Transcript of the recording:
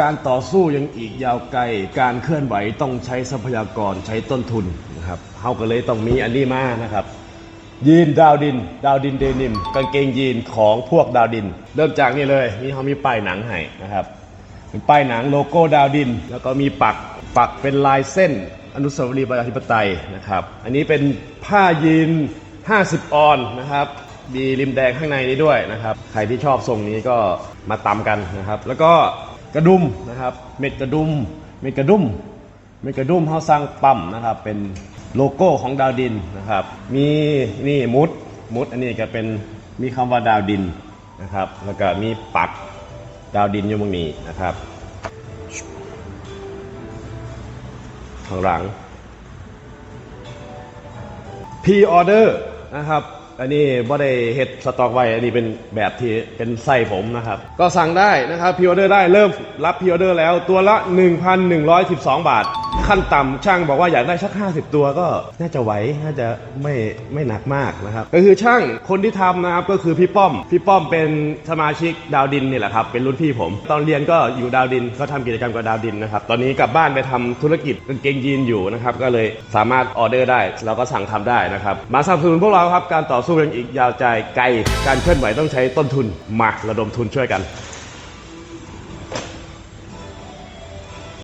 การต่อสู้ยังอีกยาวไกล การเคลื่อนไหวต้องใช้ทรัพยากรใช้ต้นทุนนะครับเฮาก็เลยต้องมีอันนี้มานะครับ ยีนดาวดิน ดาวดินเดนิม กางเกงยีนของพวกดาวดิน เริ่มจากนี่เลยนี่เขามีป้ายหนังให้นะครับเป็นป้ายหนังโลโก้ดาวดิน แล้วก็มีปักปักเป็นลายเส้น อนุสาวรีย์ประชาธิปไตยนะครับ อันนี้เป็นผ้ายีน 50 ออนนะครับมีริมแดงข้างในนี้ด้วยนะครับ ใครที่ชอบทรงนี้ก็มาตำกันนะครับ แล้วก็ กระดุมนะครับ เม็ดกระดุม เม็ดกระดุม เม็ดกระดุมเขาสร้างปั๊มนะครับ เป็นโลโก้ของดาวดินนะครับ มีนี่มุด มุดอันนี้ก็เป็นมีคำว่าดาวดินนะครับ แล้วก็มีปักดาวดินอยู่ตรงนี้นะครับ ข้างหลังพีออเดอร์นะครับ อันนี้บ่ได้เฮ็ดสต็อกไว้ อันนี้เป็นแบบที่เป็นไส้ผมนะครับ ก็สั่งได้นะครับพิออเดอร์ได้เริ่มรับพิออเดอร์แล้วตัวละ 1,112 บาทขั้นต่ำช่างบอกว่าอยากได้สัก 50 ตัวก็น่าจะไหวน่าจะไม่ไม่หนักมากนะครับ ก็คือช่างคนที่ทำนะครับก็คือพี่ป้อม พี่ป้อมเป็นสมาชิกดาวดินนี่แหละครับ เป็นรุ่นพี่ผม ตอนเรียนก็อยู่ดาวดินเขาทำกิจกรรมกับดาวดินนะครับ ตอนนี้กลับบ้านไปทำธุรกิจกางเกงยีนอยู่นะครับ ก็เลยสามารถออเดอร์ได้เราก็สั่งทำได้นะครับ มาสนับสนุนพวกเราครับ การต่อสู้ยังอีกยาวไกลไกล การเคลื่อนไหวต้องใช้ต้นทุนมาระดมทุนช่วยกัน